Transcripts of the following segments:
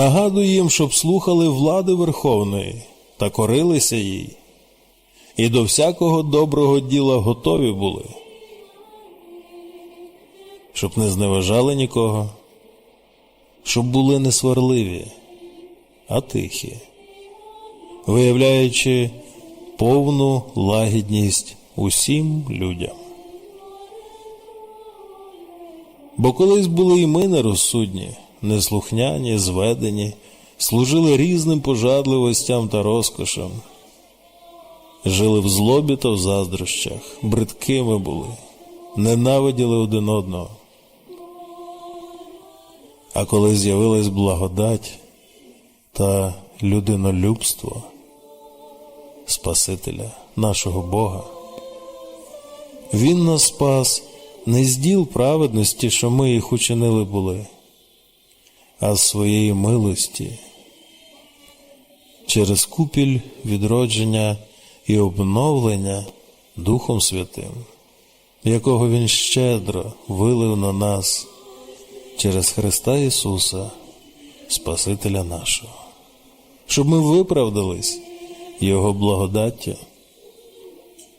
Нагадую їм, щоб слухали влади Верховної та корилися їй, і до всякого доброго діла готові були, щоб не зневажали нікого, щоб були не сварливі, а тихі, виявляючи повну лагідність усім людям. Бо колись були і ми нерозсудні, неслухняні, зведені, служили різним пожадливостям та розкошам, жили в злобі та в заздрощах, бридкими були, ненавиділи один одного. А коли з'явилась благодать та людинолюбство Спасителя нашого Бога, Він нас спас не з діл праведності, що ми їх учинили були, а з своєї милості через купіль відродження і обновлення Духом Святим, якого Він щедро вилив на нас через Христа Ісуса, Спасителя нашого, щоб ми виправдались Його благодаттю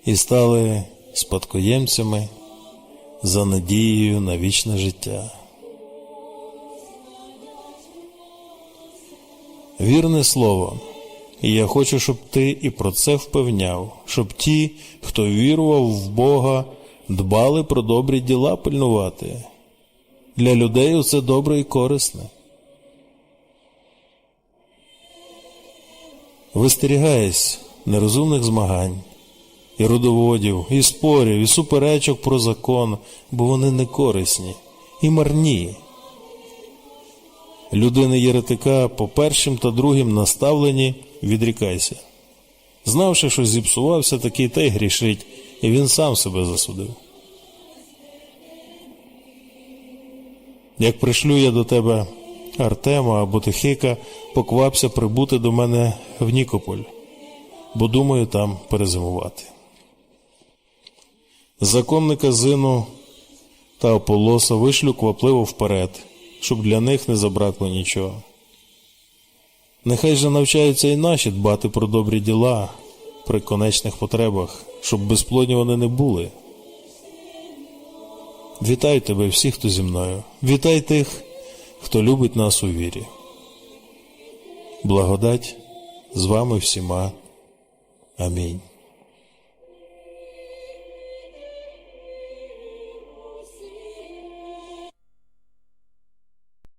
і стали спадкоємцями за надією на вічне життя. Вірне слово, і я хочу, щоб ти і про це впевняв, щоб ті, хто вірував в Бога, дбали про добрі діла пильнувати. Для людей це добре і корисне. Вистерігайся нерозумних змагань, і родоводів, і спорів, і суперечок про закон, бо вони не корисні і марні. Людини єретика по першим та другим наставленні відрікайся. Знавши, що зіпсувався, такий та й грішить, і він сам себе засудив. Як пришлю я до тебе Артема або Тихика, поквапся прибути до мене в Нікополь, бо думаю там перезимувати. Законника Зину та Аполоса вишлю квапливо вперед, щоб для них не забракло нічого. Нехай же навчаються і наші дбати про добрі діла при конечних потребах, щоб безплодні вони не були. Вітаю тебе всіх, хто зі мною. Вітай тих, хто любить нас у вірі. Благодать з вами всіма. Амінь.